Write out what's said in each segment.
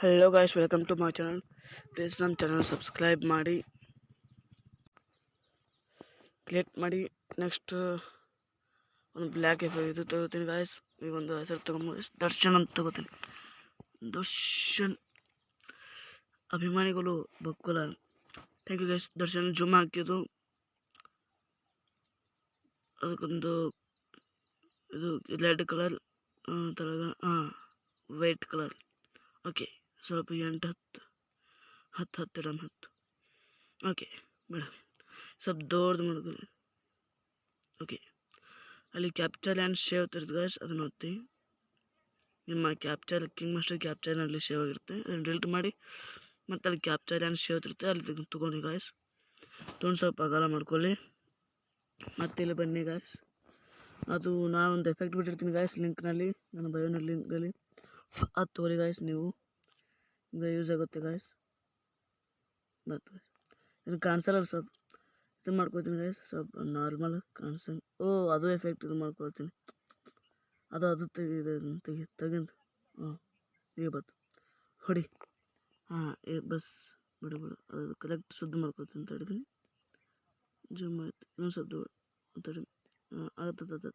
Hello guys welcome to my channel please ನಮ್ಮ channel subscribe ಮಾಡಿ. Click ಮಾಡಿ. Next ಒಂದು ಬ್ಲ್ಯಾಕ್ ಎಫ್ ಇದು ತಗೋತೀನಿ ಗಾಯ್ಸ್ ಈಗ ಒಂದು ಹೆಸರು ತಗೊಂಬ ದರ್ಶನ್ ಅಂತ ತಗೋತೀನಿ. ದರ್ಶನ್ ಅಭಿಮಾನಿಗಳು ಬಕ್ಕುಲ. Thank you guys Darshan zoom ಹಾಕಿದ್ದು. ಅದಕ್ಕೊಂದು ಇದು ರೆಡ್ ಕಲರ್ ತಳಗ ಹಾಂ ವೈಟ್ ಕಲರ್ ಓಕೆ ಸ್ವಲ್ಪ ಎಂಟು ಹತ್ತು ಹತ್ತು ಹತ್ತು ಇಡೋಣ ಹತ್ತು. ಓಕೆ ಮೇಡಮ್ ಸ್ವಲ್ಪ ದೊಡ್ಡದು ಮಾಡಿದ್ರು ಓಕೆ ಅಲ್ಲಿ ಕ್ಯಾಪ್ಚರ್ ಆ್ಯಂಡ್ ಶೇವ್ ತಿರ್ದು ಗಾಯ್ಸ್ ಅದನ್ನು ಒತ್ತಿ. ನಿಮ್ಮ ಕ್ಯಾಪ್ಚರ್ ಕಿಂಗ್ ಮಾಸ್ಟರ್ ಕ್ಯಾಪ್ಚರ್ನಲ್ಲಿ ಶೇವ್ ಆಗಿರುತ್ತೆ. ಅದನ್ನು ಡಿಲೀಟ್ ಮಾಡಿ, ಮತ್ತು ಅಲ್ಲಿ ಕ್ಯಾಪ್ಚರ್ ಆ್ಯಂಡ್ ಶೇವ್ ಇರುತ್ತೆ, ಅಲ್ಲಿ ತಗೊಂಡು ಗಾಯ್ಸ್ ತೊಗೊಂಡು ಸ್ವಲ್ಪ ಅಗಲ ಮಾಡ್ಕೊಳ್ಳಿ. ಮತ್ತೆ ಇಲ್ಲಿ ಬನ್ನಿ ಗಾಯ್ಸ್ ಅದು ನಾನು ಒಂದು ಎಫೆಕ್ಟ್ ಬಿಟ್ಟಿರ್ತೀನಿ ಗಾಯ್ಸ್ ಲಿಂಕ್ನಲ್ಲಿ ನನ್ನ ಬಯೋನಲ್ಲಿ ಲಿಂಕ್ನಲ್ಲಿ ಅದು ತೋರಿ ಗಾಯ್ಸ್ ನೀವು. ಈಗ ಯೂಸ್ ಆಗುತ್ತೆ ಗಾಯ್ಸ್ ಮತ್ತು ಇದು ಕಾಣಿಸಲ್ಲ ಸ್ವಲ್ಪ ಇದು ಮಾಡ್ಕೊತೀನಿ ಗಾಯ್ಸ್ ಸ್ವಲ್ಪ ನಾರ್ಮಲ್ ಕಾಣಿಸಂಗೆ ಓ ಅದು ಎಫೆಕ್ಟ್ ಇದು ಮಾಡ್ಕೊಳ್ತೀನಿ ಅದು ಅದು ತೆಗಿ ತೆಗಿ ತೆಗಿಂದು ಹಾಂ ಈಗ ಬತ್ತು ಹೊಡಿ ಹಾಂ ಏ ಬಸ್ ಬಿಡು ಬಿಡು ಅದು ಕರೆಕ್ಟ್ ಶುದ್ಧ ಮಾಡ್ಕೊಳ್ತೀನಿ ತಡಿತೀನಿ ಜಮ್ ಆಯ್ತು ಇನ್ನೊಂದು ಸ್ವಲ್ಪ ದೂರ ತಡಿ ಹಾಂ ಆಗತ್ತದ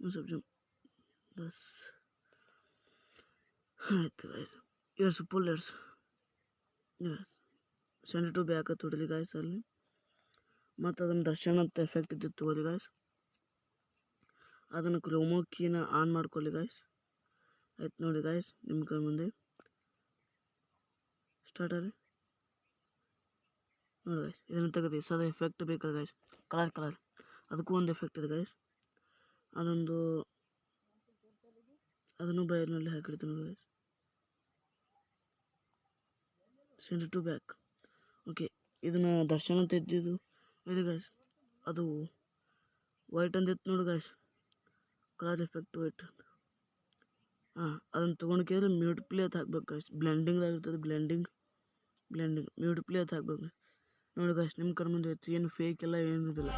ಇನ್ನೊಂದು ಸ್ವಲ್ಪ ಜಮ್ ಬಸ್ ಆಯಿತು ಗಾಯ್ಸ್ ಇಯರ್ಸ್ ಫುಲ್ ಇಯರ್ಸ್ ಎಸ್ ಸೆಂಡ್ ಟು ಬ್ಯಾಕ ತೊಡಲಿ ಗಾಯ್ಸ್ ಅಲ್ಲಿ ಮತ್ತು ಅದನ್ನು ದರ್ಶನ ಅಂತ ಎಫೆಕ್ಟ್ ಇದ್ದಿತ್ತು ತಗೋಲಿ ಗಾಯ್ಸ್ ಅದನ್ನು ಕ್ರೋಮೋ ಕೀನ ಆನ್ ಮಾಡ್ಕೊಳ್ಳಿ ಗಾಯ್ಸ್ ಆಯ್ತು ನೋಡಿ ಗಾಯ್ಸ್ ನಿಮ್ಮ ಕೈ ಮುಂದೆ ಸ್ಟಾರ್ಟ್ ಅಲ್ಲಿ ನೋಡಿ ಗಾಯ್ಸ್ ಇದನ್ನು ತೆಗೆದು ಸದ ಎಫೆಕ್ಟ್ ಬೇಕಲ್ಲ ಗಾಯ್ಸ್ ಕಲರ್ ಕಲರ್ ಅದಕ್ಕೂ ಒಂದು ಎಫೆಕ್ಟ್ ಇದೆ ಗಾಯ್ಸ್ ಅದೊಂದು ಅದನ್ನು ಬೈರ್ನಲ್ಲಿ ಹಾಕಿಡ್ತೀನಿ guys send to back okay ಇದನ್ನು ದರ್ಶನ ಅಂತ ಇದ್ದಿದ್ದು ಇದು. ಗಾಯ್ಸ್ ಅದು ವೈಟ್ ಅಂತ ಇತ್ತು ನೋಡಿ ಗಾಯ್ಸ್ ಕಲರ್ ಎಫೆಕ್ಟ್ ವೈಟ್ ಹಾಂ, ಅದನ್ನು ತೊಗೊಂಡು ಕೇಳಿದ್ರೆ ಮ್ಯೂಟ್ ಪ್ಲೇ ಅಂತ ಹಾಕ್ಬೇಕು ಗಾಯ್ಸ್ ಬ್ಲೆಂಡಿಂಗ್ ಆಗಿರ್ತದೆ ಬ್ಲೆಂಡಿಂಗ್ ಬ್ಲೆಂಡಿಂಗ್ ಮ್ಯೂಟ್ ಪ್ಲೇ ಅಂತ ಹಾಕ್ಬೇಕು. ನೋಡಿ ಗಾಯ್ಸ್ ನಿಮ್ಮ ಕರ್ಮಂದು ಏನು ಫೇಕ್ ಎಲ್ಲ ಏನು ಇದಿಲ್ಲ.